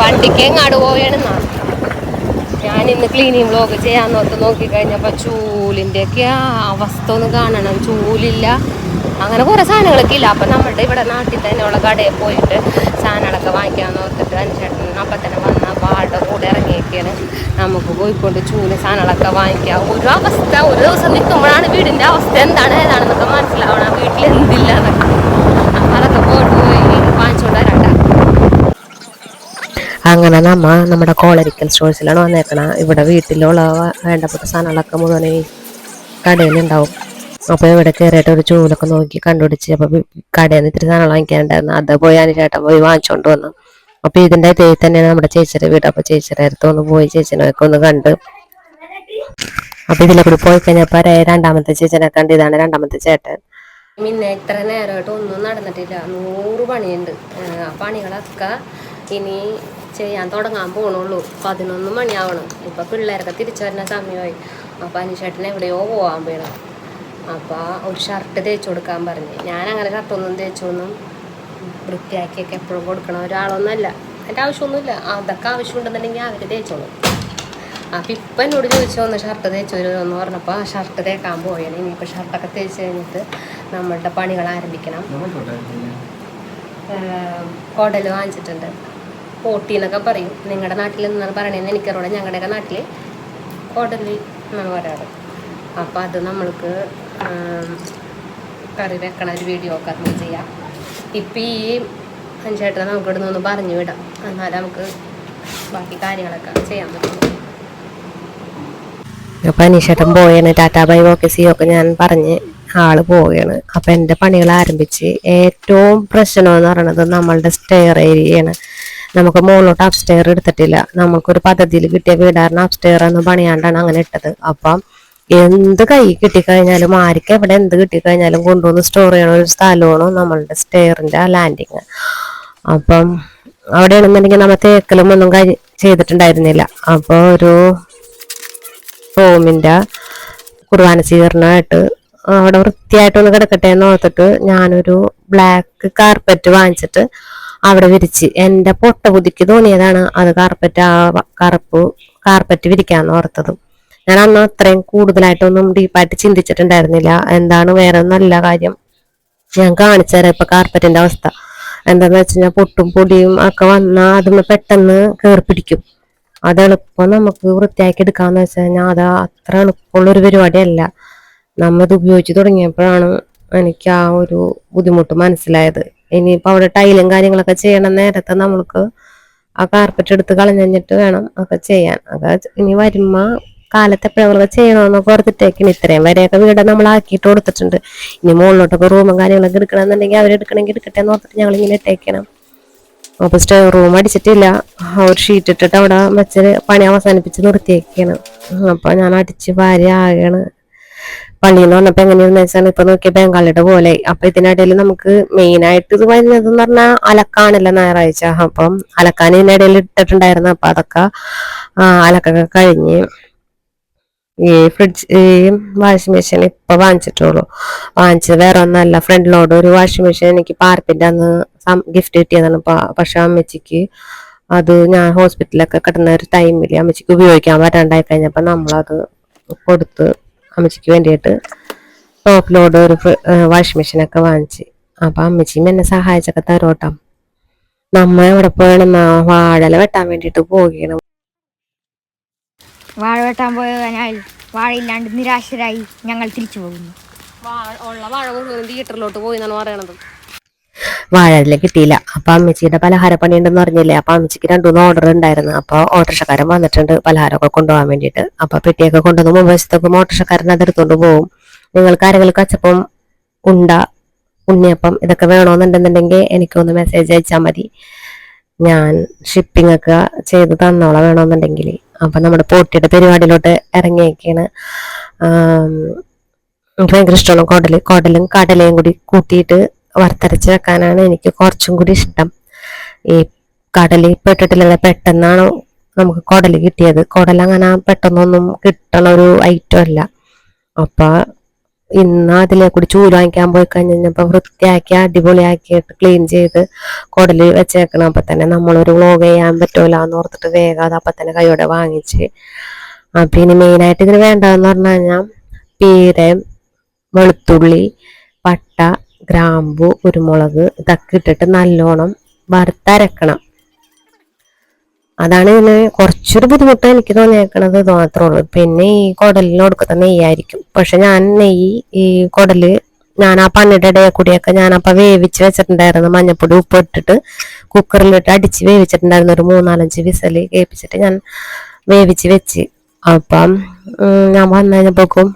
വണ്ടിക്ക് എങ്ങാട് പോയണെന്നാ ഞാൻ ഇന്ന് ക്ലീനിങ് വ്ലോഗ് ചെയ്യാൻ ഓർത്ത് നോക്കി കഴിഞ്ഞപ്പോൾ ചൂലിന്റെ അവസ്ഥ ഒന്ന് കാണണം. ചൂലില്ല. അങ്ങനെ കുറേ സാധനങ്ങളൊക്കെ ഇല്ല. അപ്പം നമ്മളുടെ ഇവിടെ നാട്ടിൽ തന്നെയുള്ള കടയിൽ പോയിട്ട് സാധനങ്ങളൊക്കെ വാങ്ങിക്കാൻ ഓർത്തിട്ട് അനുസേട്ടൻ അപ്പം തന്നെ വന്ന പാടെ കൂടെ ഇറങ്ങിയൊക്കെയാണ്. നമുക്ക് പോയിക്കൊണ്ട് ചൂല സാധനങ്ങളൊക്കെ വാങ്ങിക്കാം. ഒരു അവസ്ഥ ഒരു ദിവസം നിൽക്കുമ്പോഴാണ് വീടിന്റെ അവസ്ഥ എന്താണ് ഏതാണെന്നൊക്കെ മനസ്സിലാവണം. വീട്ടിൽ എന്തില്ല അതൊക്കെ പോയിട്ട് പോയി വാങ്ങിച്ചുകൊണ്ട് വരണ്ട അങ്ങനെ നമ്മ നമ്മുടെ കോളരിക്കൽ സ്റ്റോഴ്സിലാണ് വന്നേക്കണം. ഇവിടെ വീട്ടിലുള്ള വേണ്ടപ്പെട്ട സാധനങ്ങളൊക്കെ മുഴുവൻ ഈ കടയിലുണ്ടാവും അപ്പോൾ ഇവിടെ കയറിയിട്ട് ഒരു ചൂലൊക്കെ നോക്കി കണ്ടുപിടിച്ച് അപ്പോൾ കടയിൽ നിന്ന് ഇത്തിരി സാധനങ്ങൾ വാങ്ങിക്കാനുണ്ടായിരുന്നു. അത് പോയി അതിന് ചേട്ടൻ പോയി വാങ്ങിച്ചുകൊണ്ട് വന്നു. അപ്പോൾ ഇതിന്റെ ഇതേ തന്നെയാണ് നമ്മുടെ ചേച്ചിയുടെ വീട്. അപ്പൊ ചേച്ചിയുടെ അടുത്ത് ഒന്ന് പോയി ചേച്ചിനൊക്കെ ഒന്ന് കണ്ട്. അപ്പൊ ഇതിലെ കൂടി പോയി കഴിഞ്ഞപ്പോ രണ്ടാമത്തെ ചേച്ചനെ കണ്ട് ഇതാണ് രണ്ടാമത്തെ ചേട്ടൻ. പിന്നെ ഇത്ര നേരമായിട്ട് ഒന്നും നടന്നിട്ടില്ല. നൂറ് പണിയുണ്ട്. ആ പണികളൊക്കെ ഇനി ചെയ്യാൻ തുടങ്ങാൻ പോണുള്ളൂ. പതിനൊന്ന് മണിയാവണം. ഇപ്പൊ പിള്ളേരൊക്കെ തിരിച്ചു വരുന്ന സമയമായി. അപ്പൊ അനുഷേട്ടൻ എവിടെയോ പോവാൻ വേണം അപ്പൊ ഒരു ഷർട്ട് തേച്ച് കൊടുക്കാൻ പറഞ്ഞു. ഞാൻ അങ്ങനെ ഷർട്ടൊന്നും തേച്ചൊന്നും വൃത്തിയാക്കിയൊക്കെ എപ്പോഴും കൊടുക്കണം. ഒരാളൊന്നുമല്ല. എന്റെ ആവശ്യമൊന്നുമില്ല. അതൊക്കെ ആവശ്യമുണ്ടെന്നുണ്ടെങ്കിൽ അവർ തേച്ചോളും. അപ്പം ഇപ്പം എന്നോട് ചോദിച്ചു ഒന്ന് ഷർട്ട് തേച്ചു വരുമോ എന്ന് പറഞ്ഞപ്പോൾ ഷർട്ട് തേക്കാൻ പോയാണ് ഇനിയിപ്പോൾ ഷർട്ടൊക്കെ തേച്ച് കഴിഞ്ഞിട്ട് നമ്മളുടെ പണികൾ ആരംഭിക്കണം. കോടൽ വാങ്ങിച്ചിട്ടുണ്ട്. പോട്ടി എന്നൊക്കെ പറയും. നിങ്ങളുടെ നാട്ടിൽ നിന്നാണ് പറയണതെന്ന് എനിക്കറിയാം ഞങ്ങളുടെയൊക്കെ നാട്ടിൽ കോടലി എന്നാണ് പറയാറ്. അപ്പോൾ അത് നമ്മൾക്ക് ആം, കറി വെക്കണ ഒരു വീഡിയോ ഒക്കെ നമുക്ക് ചെയ്യാം. ഇപ്പം ഈ അഞ്ചേട്ടനെ നമുക്ക് ഇവിടെ നിന്ന് പറഞ്ഞു വിടാം. എന്നാലും നമുക്ക് ബാക്കി കാര്യങ്ങളൊക്കെ ചെയ്യാൻ പറ്റും. അപ്പൊ അനീഷേട്ടൻ പോയാണ് ടാറ്റാ ബൈ ഓക്കെ സി ഒക്കെ ഞാൻ പറഞ്ഞ് ആൾ പോവുകയാണ്. അപ്പൊ എന്റെ പണികൾ ആരംഭിച്ച് ഏറ്റവും പ്രശ്നമെന്ന് പറയുന്നത് നമ്മളുടെ സ്റ്റെയർ ഏരിയയാണ് നമുക്ക് മുകളിലോട്ട് അപ്സ്റ്റെയർ എടുത്തിട്ടില്ല. നമുക്കൊരു പദ്ധതിയിൽ കിട്ടിയ വീടാറിന് അപ്സ്റ്റെയർ എന്ന് പണിയാണ്ടാണ് അങ്ങനെ ഇട്ടത്. അപ്പം എന്ത് കൈ കിട്ടിക്കഴിഞ്ഞാലും ആർക്ക് എവിടെ എന്ത് കിട്ടിക്കഴിഞ്ഞാലും കൊണ്ടുവന്ന് സ്റ്റോർ ചെയ്യണ ഒരു സ്ഥലമാണ് നമ്മളുടെ സ്റ്റെയറിന്റെ ആ ലാൻഡിങ് അപ്പം അവിടെ അവിടെയാണെന്നുണ്ടെങ്കിൽ നമ്മൾ തേക്കലും ഒന്നും ചെയ്തിട്ടുണ്ടായിരുന്നില്ല. അപ്പോൾ ഒരു റൂമിന്റെ കുർബാന സ്വീകരണമായിട്ട് അവിടെ വൃത്തിയായിട്ടൊന്ന് കിടക്കട്ടെ എന്ന് ഓർത്തിട്ട് ഞാനൊരു ബ്ലാക്ക് കാർപ്പറ്റ് വാങ്ങിച്ചിട്ട് അവിടെ വിരിച്ച് എന്റെ പൊട്ട പുതുക്കി തോന്നിയതാണ് അത് കാർപ്പറ്റ് ആ കറുപ്പ് കാർപ്പറ്റ് വിരിക്കാന്ന് ഓർത്തത്. ഞാൻ അന്ന് അത്രയും കൂടുതലായിട്ടൊന്നും ഡീപ്പായിട്ട് ചിന്തിച്ചിട്ടുണ്ടായിരുന്നില്ല. എന്താണ് വേറെ നല്ല കാര്യം. ഞാൻ കാണിച്ചു ഇപ്പൊ കാർപ്പറ്റിന്റെ അവസ്ഥ. എന്താന്ന് വെച്ച് കഴിഞ്ഞാൽ പൊട്ടും പൊടിയും ഒക്കെ വന്നാൽ അതൊന്ന് പെട്ടെന്ന് കയറി പിടിക്കും. അത് എളുപ്പം നമുക്ക് വൃത്തിയാക്കി എടുക്കാന്ന് വെച്ച് കഴിഞ്ഞാൽ അത് അത്ര എളുപ്പമുള്ളൊരു പരിപാടിയല്ല. നമ്മ ഇത് ഉപയോഗിച്ച് തുടങ്ങിയപ്പോഴാണ് എനിക്ക് ആ ഒരു ബുദ്ധിമുട്ട് മനസ്സിലായത്. ഇനിയിപ്പോൾ അവിടെ ടൈലും കാര്യങ്ങളൊക്കെ ചെയ്യണ നേരത്തെ നമ്മൾക്ക് ആ കാർപ്പറ്റ് എടുത്ത് കളഞ്ഞിട്ട് വേണം ഒക്കെ ചെയ്യാൻ. അത് ഇനി വരുമ്പോ കാലത്ത് എപ്പോഴൊക്കെ ചെയ്യണമെന്നൊക്കെ ഓർത്തിട്ടേക്കണം ഇത്രയും. വരെയൊക്കെ വീട് നമ്മൾ ആക്കിയിട്ട് കൊടുത്തിട്ടുണ്ട്. ഇനി മുകളിലോട്ടൊക്കെ റൂമും കാര്യങ്ങളൊക്കെ എടുക്കണമെന്നുണ്ടെങ്കിൽ അവരെടുക്കണമെങ്കിൽ എടുക്കട്ടെ എന്ന് ഓർത്തിട്ട് ഞങ്ങൾ ഇങ്ങനെ ഇട്ടേക്കണം. അപ്പൊ സ്റ്റേ റൂം അടിച്ചിട്ടില്ല. ഒരു ഷീറ്റ് ഇട്ടിട്ട് അവിടെ വെച്ച് പണി അവസാനിപ്പിച്ച് നിർത്തിയേക്കാണ്. അപ്പൊ ഞാൻ അടിച്ച് ഭാര്യ ആകെയാണ് പള്ളിയിൽ നിന്ന് വന്നപ്പോ എങ്ങനെയാന്ന് വെച്ചാൽ ഇപ്പൊ നോക്കിയ ബംഗാളിയുടെ പോലെ. അപ്പൊ ഇതിനിടയിൽ നമുക്ക് മെയിൻ ആയിട്ട് ഇത് വരുന്നത് എന്ന് പറഞ്ഞാൽ അലക്കാണല്ലോ ഞായറാഴ്ച. അപ്പം അലക്കാൻ ഇതിനിടയിൽ ഇട്ടിട്ടുണ്ടായിരുന്നു. അപ്പൊ അതൊക്കെ അലക്കൊക്കെ കഴിഞ്ഞ് ഈ ഫ്രിഡ്ജ് ഈ വാഷിംഗ് മെഷീൻ ഇപ്പൊ വാങ്ങിച്ചിട്ടുള്ളൂ. വാങ്ങിച്ചത് വേറെ ഒന്നല്ല. ഫ്രണ്ടിലോട് ഒരു വാഷിംഗ് മെഷീൻ എനിക്ക് പാർപ്പിന്റെ അന്ന് ഗിഫ്റ്റ് കിട്ടിയതാണ് പക്ഷെ അമ്മച്ചിക്ക് അത് ഞാൻ ഹോസ്പിറ്റലിലൊക്കെ കിടന്ന ഒരു ടൈമിൽ അമ്മച്ചിക്ക് ഉപയോഗിക്കാൻ പറ്റാണ്ടായി കഴിഞ്ഞപ്പോൾ നമ്മളത് കൊടുത്ത് അമ്മച്ചിക്ക് വേണ്ടിയിട്ട് ടോപ്പ് ലോഡ് ഒരു വാഷിംഗ് മെഷീനൊക്കെ വാങ്ങിച്ച്. അപ്പൊ അമ്മച്ചിയും എന്നെ സഹായിച്ചൊക്കെ തരോട്ടാം. നമ്മ എവിടെ പോയണെന്നാ വാഴല വെട്ടാൻ വേണ്ടിയിട്ട് പോവുകയാണ് വാഴ വെട്ടാൻ പോയ കഴിഞ്ഞാൽ വാഴയില്ലാണ്ട് നിരാശരായി ഞങ്ങൾ തിരിച്ചു പോകുന്നു. ഉള്ള വാഴ അതിലെ തിയേറ്ററിലോട്ട് പോയി എന്നാണ് പറയണത് വാഴയില കിട്ടിയില്ല. അപ്പൊ അമ്മച്ചിയുടെ പലഹാര പണി ഉണ്ടെന്ന് പറഞ്ഞില്ലേ? അപ്പൊ അമ്മച്ചിക്ക് രണ്ടുമൂന്ന് ഓർഡർ ഉണ്ടായിരുന്നു. അപ്പൊ ഓട്ടോറിക്ഷക്കാരൻ വന്നിട്ടുണ്ട് പലഹാരമൊക്കെ കൊണ്ടുപോകാൻ വേണ്ടിയിട്ട്. അപ്പൊ പെട്ടിയൊക്കെ കൊണ്ടുവന്ന് മുമ്പശത്തൊക്കെ ഓട്ടോറിക്ഷക്കാരൻ അതെടുത്തോണ്ട് പോകും നിങ്ങൾക്ക് ആരെങ്കിലും കച്ചപ്പം ഉണ്ട ഉണ്ണിയപ്പം ഇതൊക്കെ വേണമെന്നുണ്ടെന്നുണ്ടെങ്കിൽ എനിക്കൊന്ന് മെസ്സേജ് അയച്ചാൽ മതി. ഞാൻ ഷിപ്പിംഗ് ഒക്കെ ചെയ്ത് തന്നോളാം വേണമെന്നുണ്ടെങ്കിൽ അപ്പൊ നമ്മുടെ പോട്ടിയുടെ പരിപാടിയിലോട്ട് ഇറങ്ങിയേക്കാണ്. ആം, എനിക്ക് ഭയങ്കര ഇഷ്ടമാണ് കുടൽ കുടലും കടലയും കൂടി കൂട്ടിയിട്ട് വറുത്തരച്ച് വെക്കാനാണ് എനിക്ക് കുറച്ചും കൂടി ഇഷ്ടം. ഈ കടൽ പെട്ടിട്ടില്ല പെട്ടെന്നാണ് നമുക്ക് കുടൽ കിട്ടിയത്. കുടൽ അങ്ങനെ പെട്ടെന്നൊന്നും കിട്ടണ ഒരു ഐറ്റം അല്ല. അപ്പൊ ഇന്ന് അതിലെ കൂടി ചൂൽ വാങ്ങിക്കാൻ പോയി കഴിഞ്ഞപ്പോ വൃത്തിയാക്കി അടിപൊളിയാക്കിയിട്ട് ക്ലീൻ ചെയ്ത് കുടൽ വെച്ചേക്കണം. അപ്പൊ തന്നെ നമ്മളൊരു വ്ളോഗ് ചെയ്യാൻ പറ്റൂല എന്ന് ഓർത്തിട്ട് വേഗം അപ്പൊ തന്നെ കൈയോടെ വാങ്ങിച്ച്. അപ്പൊ ഇനി മെയിനായിട്ട് ഇതിന് വേണ്ടതെന്ന് പറഞ്ഞു കഴിഞ്ഞാൽ പീരം വെളുത്തുള്ളി പട്ട ഗ്രാമ്പു കുരുമുളക് ഇതൊക്കെ ഇട്ടിട്ട് നല്ലോണം വറുത്തരക്കണം. അതാണ് ഇതിന് കുറച്ചൊരു ബുദ്ധിമുട്ട് എനിക്ക് തോന്നിയേക്കണത് ഇത് മാത്രമേ ഉള്ളൂ പിന്നെ ഈ കുടലിന് കൊടുക്കുന്ന നെയ്യായിരിക്കും. പക്ഷെ ഞാൻ നെയ്യ് ഈ കുടൽ ഞാൻ ആ പന്നിയുടെ ഇടയിൽ കൂടിയൊക്കെ ഞാൻ അപ്പൊ വേവിച്ച് വെച്ചിട്ടുണ്ടായിരുന്നു. മഞ്ഞപ്പൊടി ഉപ്പ് ഇട്ടിട്ട് കുക്കറിലിട്ട് അടിച്ച് വേവിച്ചിട്ടുണ്ടായിരുന്നു. ഒരു മൂന്നാലഞ്ച് വിസൽ കേൾപ്പിച്ചിട്ട് ഞാൻ വേവിച്ച് വെച്ച്. അപ്പം ഞാൻ വന്നു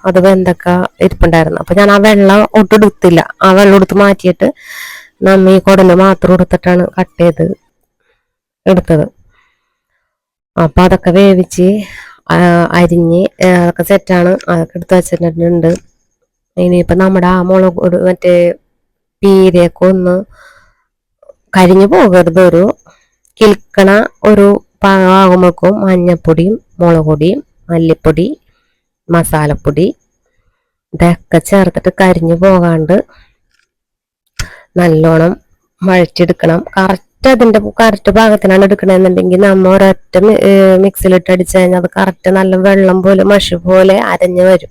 അത് വെന്തൊക്കെ ഇരിപ്പുണ്ടായിരുന്നു. അപ്പൊ ഞാൻ ആ വെള്ളം ഒട്ടെടുത്തില്ല ആ വെള്ളം എടുത്ത് മാറ്റിയിട്ട് നമ്മ ഈ കുടൽ മാത്രം എടുത്തിട്ടാണ് കട്ട് ചെയ്ത് എടുത്തത്. അപ്പൊ അതൊക്കെ വേവിച്ച് അരിഞ്ഞ് അതൊക്കെ സെറ്റാണ് അതൊക്കെ എടുത്ത് വെച്ചിട്ടുണ്ട്. ഇനിയിപ്പോൾ നമ്മുടെ ആ മുളക് മറ്റേ പീരയൊക്കെ ഒന്ന് കരിഞ്ഞു പോകരുത് ഒരു കിൽക്കണ ഒരു പാകമാകുമ്പോഴേക്കും മഞ്ഞപ്പൊടിയും മുളക് പൊടിയും മല്ലിപ്പൊടി മസാലപ്പൊടി ഇതൊക്കെ ചേർത്തിട്ട് കരിഞ്ഞു പോകാണ്ട് നല്ലോണം വഴറ്റിയെടുക്കണം. കറക്റ്റ് അതിന്റെ കറക്റ്റ് പാകത്തിനാണ് എടുക്കണമെന്നുണ്ടെങ്കിൽ നമ്മ ഒരൊറ്റ മിക്സിയിലിട്ട് അടിച്ചു കഴിഞ്ഞാൽ അത് കറക്റ്റ് നല്ല വെള്ളം പോലെ മഷി പോലെ അരഞ്ഞു വരും.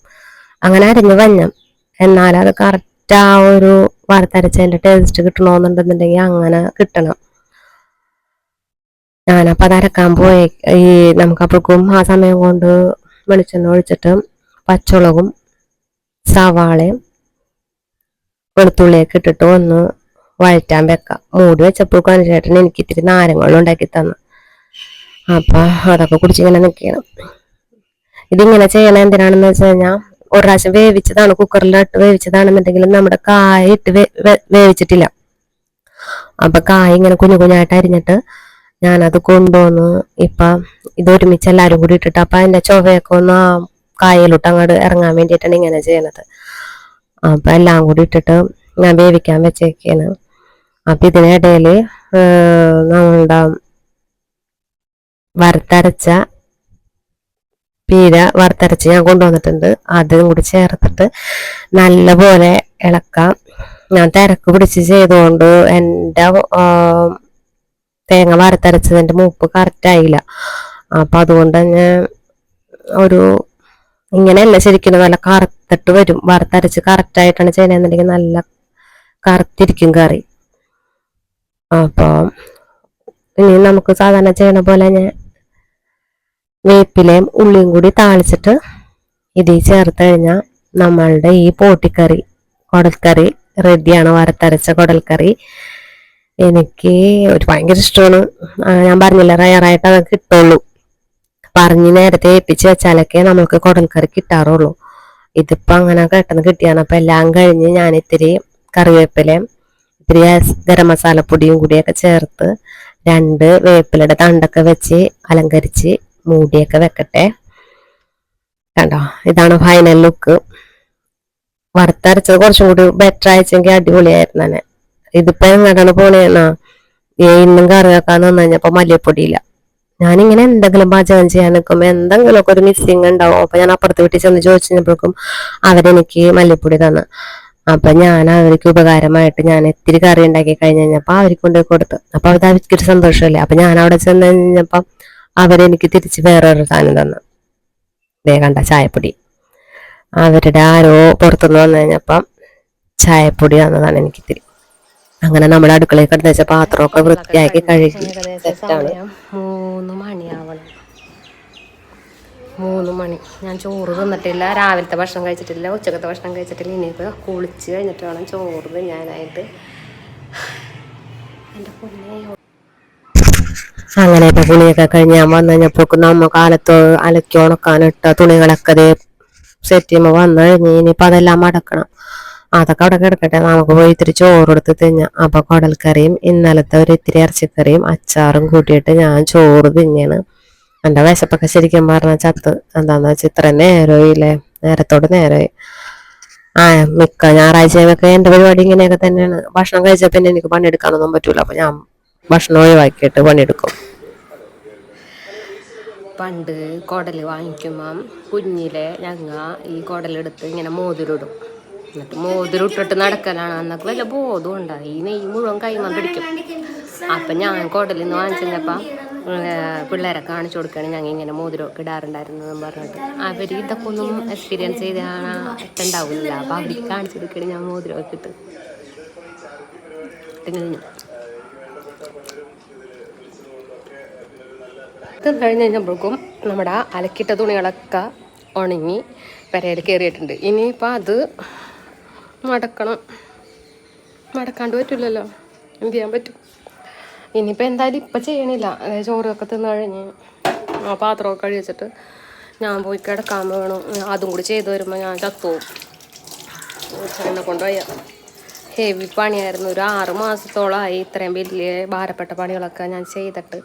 അങ്ങനെ അരഞ്ഞു വഞ്ഞം എന്നാൽ അത് കറക്റ്റ് ആ ഒരു വറുത്തരച്ചതിന്റെ ടേസ്റ്റ് കിട്ടണമെന്നുണ്ടെന്നുണ്ടെങ്കിൽ അങ്ങനെ കിട്ടണം. ഞാനപ്പൊ അത് അരക്കാൻ പോയ. ഈ നമുക്കപ്പോഴേക്കും ആ സമയം കൊണ്ട് വെളിച്ചെണ്ണ ഒഴിച്ചിട്ട് പച്ചമുളകും സവാളയും വെളുത്തുള്ളിയൊക്കെ ഇട്ടിട്ട് ഒന്ന് വഴറ്റാൻ വെക്കാം. മൂടി വെച്ചപ്പോഴേക്കും ചേട്ടൻ എനിക്ക് ഇത്തിരി നാരങ്ങളും ഉണ്ടാക്കി തന്നു. അപ്പൊ അതൊക്കെ കുടിച്ചിങ്ങനെ നിൽക്കണം ഇതിങ്ങനെ ചെയ്യണ എന്തിനാണെന്ന് വെച്ച് കഴിഞ്ഞാൽ ഒരു പ്രാവശ്യം വേവിച്ചതാണ് കുക്കറിലിട്ട് വേവിച്ചതാണെന്നുണ്ടെങ്കിലും നമ്മുടെ കായ ഇട്ട് വേ- വേ- വേവിച്ചിട്ടില്ല. അപ്പൊ കായ ഇങ്ങനെ കുഞ്ഞു കുഞ്ഞായിട്ട് അരിഞ്ഞിട്ട് ഞാനത് കൊണ്ടുവന്ന് ഇപ്പൊ ഇത് ഒരുമിച്ച് കൂടി ഇട്ടിട്ട് അപ്പൊ അതിന്റെ ചൊവയൊക്കെ ഒന്ന് കായയിലോട്ട് അങ്ങോട്ട് ഇറങ്ങാൻ വേണ്ടിയിട്ടാണ് ഇങ്ങനെ ചെയ്യണത്. അപ്പൊ എല്ലാം കൂടി ഇട്ടിട്ട് ഞാൻ വേവിക്കാൻ വെച്ചേക്കാണ്. അപ്പൊ ഇതിനിടയിൽ നമ്മളുടെ വറുത്തരച്ച പീര വറുത്തരച്ച് ഞാൻ കൊണ്ടുവന്നിട്ടുണ്ട്. അതും കൂടി ചേർത്തിട്ട് നല്ലപോലെ ഇളക്കാം. ഞാൻ തിരക്ക് പിടിച്ച് ചെയ്തുകൊണ്ട് എന്റെ തേങ്ങ വറുത്തരച്ചതിന്റെ മൂപ്പ് കറക്റ്റ് ആയില്ല. അപ്പൊ അതുകൊണ്ട് ഞാൻ ഒരു ഇങ്ങനെയല്ല ശരിക്കും നല്ല കറുത്തിട്ട് വരും. വറുത്തരച്ച് കറക്റ്റ് ആയിട്ടാണ് ചെയ്യണമെന്നുണ്ടെങ്കിൽ നല്ല കറുത്തിരിക്കും കറി. അപ്പൊ ഇനി നമുക്ക് സാധാരണ ചെയ്യണ പോലെ ഞാൻ വേപ്പിലയും ഉള്ളിയും കൂടി താളിച്ചിട്ട് ഇതിൽ ചേർത്ത് കഴിഞ്ഞാൽ നമ്മളുടെ ഈ പോട്ടിക്കറി കുടൽക്കറി റെഡിയാണ് വറുത്തരച്ച കുടൽക്കറി. എനിക്ക് ഒരു ഭയങ്കര ഇഷ്ടമാണ്. ഞാൻ പറഞ്ഞില്ല റയറായിട്ട് അത് കിട്ടുള്ളൂ. പറഞ്ഞ് നേരത്തെ ഏൽപ്പിച്ച് വെച്ചാലൊക്കെ നമ്മൾക്ക് കുടൽക്കറി കിട്ടാറുള്ളൂ. ഇതിപ്പോൾ അങ്ങനെ പെട്ടെന്ന് കിട്ടിയാണ്. അപ്പോൾ എല്ലാം കഴിഞ്ഞ് ഞാൻ ഇത്തിരി കറിവേപ്പിലയും ഇത്തിരി ഗരം മസാലപ്പൊടിയും കൂടിയൊക്കെ ചേർത്ത് രണ്ട് വേപ്പിലയുടെ തണ്ടൊക്കെ വെച്ച് അലങ്കരിച്ച് മൂടിയൊക്കെ വെക്കട്ടെ. കണ്ടോ? ഇതാണ് ഫൈനൽ ലുക്ക് വറുത്തരച്ചത് കുറച്ചും കൂടി ബെറ്റർ അയച്ചെങ്കിൽ അടിപൊളിയായിരുന്നു തന്നെ. ഇതിപ്പോ എങ്ങോട്ടാണ് പോണേന്നാ? ഇന്നും കറി വെക്കാൻ വന്നു കഴിഞ്ഞപ്പോ മല്ലിപ്പൊടിയില്ല ഞാനിങ്ങനെ എന്തെങ്കിലും പാചകം ചെയ്യാൻ നിൽക്കുമ്പോൾ എന്തെങ്കിലുമൊക്കെ ഒരു മിസ്സിങ് ഉണ്ടാവും. അപ്പൊ ഞാൻ അപ്പുറത്ത് വീട്ടിൽ ചെന്ന് ചോദിച്ചപ്പോഴേക്കും അവരെനിക്ക് മല്ലിപ്പൊടി തന്നു. അപ്പൊ ഞാൻ അവർക്ക് ഉപകാരമായിട്ട് ഞാൻ ഇത്തിരി കറി ഉണ്ടാക്കി കഴിഞ്ഞ് കഴിഞ്ഞപ്പോ അവർക്ക് കൊണ്ട് കൊടുത്തു. അപ്പൊ അത് അവർക്കൊരു സന്തോഷമല്ലേ? അപ്പൊ ഞാൻ അവിടെ ചെന്ന് കഴിഞ്ഞപ്പം അവരെനിക്ക് തിരിച്ച് വേറൊരു സാധനം തന്നു. ദേ കണ്ട ചായപ്പൊടി. അവരുടെ ആരോ പുറത്തുനിന്ന് വന്നു കഴിഞ്ഞപ്പം ചായപ്പൊടി തന്നതാണ് എനിക്ക് ഇത്തിരി അങ്ങനെ നമ്മുടെ അടുക്കളയിൽ കിടന്ന് വെച്ച പാത്രമൊക്കെ വൃത്തിയാക്കി കഴുകി. മൂന്ന് മണിയാവണം. മൂന്ന് മണി. ഞാൻ ചോറ് തിന്നിട്ടില്ല. രാവിലത്തെ ഭക്ഷണം കഴിച്ചിട്ടില്ല. ഉച്ചക്കത്തെ ഭക്ഷണം കഴിച്ചിട്ടില്ല. ഇനിയിപ്പോൾ കുളിച്ച് കഴിഞ്ഞിട്ട് വേണം ചോറ് തിന്നാനായിട്ട്. എന്റെ പൊന്നെ. അങ്ങനെ ഇപ്പൊ കുളിയൊക്കെ കഴിഞ്ഞ് ഞാൻ വന്നു കഴിഞ്ഞപ്പോൾ നമ്മ കാലത്ത് അലക്കി ഉണക്കാനിട്ട തുണികളൊക്കെ സെറ്റ് ചെയ്യുമ്പോൾ വന്നു കഴിഞ്ഞ് ഇനിയിപ്പോൾ അതെല്ലാം അടക്കണം അതൊക്കെ അവിടെ കിടക്കട്ടെ. നമുക്ക് പോയി ഇത്തിരി ചോറെടുത്ത് തിന്നാം. അപ്പൊ കുടൽക്കറിയും ഇന്നലത്തെ ഒരു ഇത്തിരി ഇറച്ചിക്കറിയും അച്ചാറും കൂട്ടിയിട്ട് ഞാൻ ചോറ് തിന്നാണ്. എന്റെ വിശപ്പൊക്കെ ശരിക്കും പറഞ്ഞ ചത്ത്. എന്താന്ന് വെച്ചാൽ ഇത്ര നേരമായില്ലേ? നേരത്തോട് നേരമായി. ആ മിക്ക ഞായറാഴ്ചയൊക്കെ എന്റെ പരിപാടി ഇങ്ങനെയൊക്കെ തന്നെയാണ്. ഭക്ഷണം കഴിച്ച പിന്നെ എനിക്ക് പണിയെടുക്കാനൊന്നും പറ്റൂല. അപ്പൊ ഞാൻ ഭക്ഷണം ഒഴിവാക്കിയിട്ട് പണിയെടുക്കും. പണ്ട് കുടൽ വാങ്ങിക്കുമ്പം കുഞ്ഞിലെ ഞങ്ങ ഈ കുടലെടുത്ത് ഇങ്ങനെ മോതിരിടും. എന്നിട്ട് മോതിരിട്ടിട്ട് നടക്കലാണ്. അന്നൊക്കെ വല്ല ബോധം ഉണ്ടായി ഈ നെയ്യ് മുഴുവൻ കൈമ പിടിക്കും. അപ്പം ഞാൻ കോട്ടലിൽ നിന്ന് വാങ്ങിച്ചപ്പം പിള്ളേരെ കാണിച്ചു കൊടുക്കുകയാണ്. ഞങ്ങൾ ഇങ്ങനെ മോതിരമൊക്കെ ഇടാറുണ്ടായിരുന്നതെന്ന് പറഞ്ഞിട്ട്. അവർ ഇതൊക്കെ ഒന്നും എക്സ്പീരിയൻസ് ചെയ്താണ് ഉണ്ടാവില്ല അപ്പം അവർക്ക് കാണിച്ചു കൊടുക്കുകയാണ് ഞാൻ മോതിരമൊക്കെ ഇട്ട്. കഴിഞ്ഞ്. കഴിഞ്ഞപ്പോഴേക്കും നമ്മുടെ അലക്കിട്ട തുണികളൊക്കെ ഉണങ്ങി പെരയിൽ കയറിയിട്ടുണ്ട്. ഇനിയിപ്പോൾ അത് മടക്കണം. മടക്കാണ്ട് പറ്റില്ലല്ലോ. എന്ത് ചെയ്യാൻ പറ്റും? ഇനിയിപ്പോൾ എന്തായാലും ഇപ്പം ചെയ്യണില്ല. ചോറൊക്കെ തിന്ന് കഴിഞ്ഞ് ആ പാത്രമൊക്കെ കഴുകി വെച്ചിട്ട് ഞാൻ പോയി കിടക്കാൻ വേണം? അതും കൂടി ചെയ്ത് വരുമ്പോൾ ഞാൻ ചത്തുപോകും കൊണ്ടുപോയ ഹെവി പണിയായിരുന്നു. ഒരു ആറ് മാസത്തോളമായി ഇത്രയും വലിയ ഭാരപ്പെട്ട പണികളൊക്കെ ഞാൻ ചെയ്തിട്ട്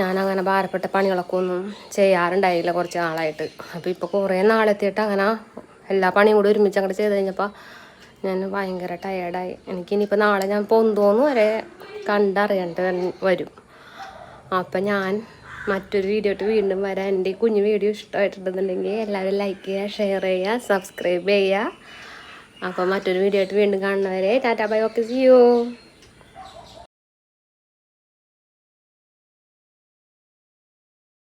ഞാൻ അങ്ങനെ ഭാരപ്പെട്ട പണികളൊക്കെ ഒന്നും ചെയ്യാറുണ്ടായില്ല കുറച്ച് നാളായിട്ട്. അപ്പോൾ ഇപ്പോൾ കുറേ നാളെത്തിയിട്ട് അങ്ങനെ എല്ലാ പണിയും കൂടി ഒരുമിച്ച് അങ്ങോട്ട് ചെയ്ത് കഴിഞ്ഞപ്പോൾ ഞാൻ ഭയങ്കര ടയേർഡായി എനിക്കിനിയിപ്പോൾ നാളെ ഞാൻ പൊന്തോന്ന് വരെ കണ്ടറിയേണ്ട വരും. അപ്പം ഞാൻ മറ്റൊരു വീഡിയോ ഇട്ട് വീണ്ടും വരാം. എന്റെ കുഞ്ഞു വീഡിയോ ഇഷ്ടമായിട്ടുണ്ടെന്നുണ്ടെങ്കിൽ എല്ലാവരും ലൈക്ക് ചെയ്യുക ഷെയർ ചെയ്യുക സബ്സ്ക്രൈബ് ചെയ്യുക. അപ്പോൾ മറ്റൊരു വീഡിയോ ആയിട്ട് വീണ്ടും കാണുന്നവരെ ടാറ്റാ ബൈ ഓക്കെ ചെയ്യൂ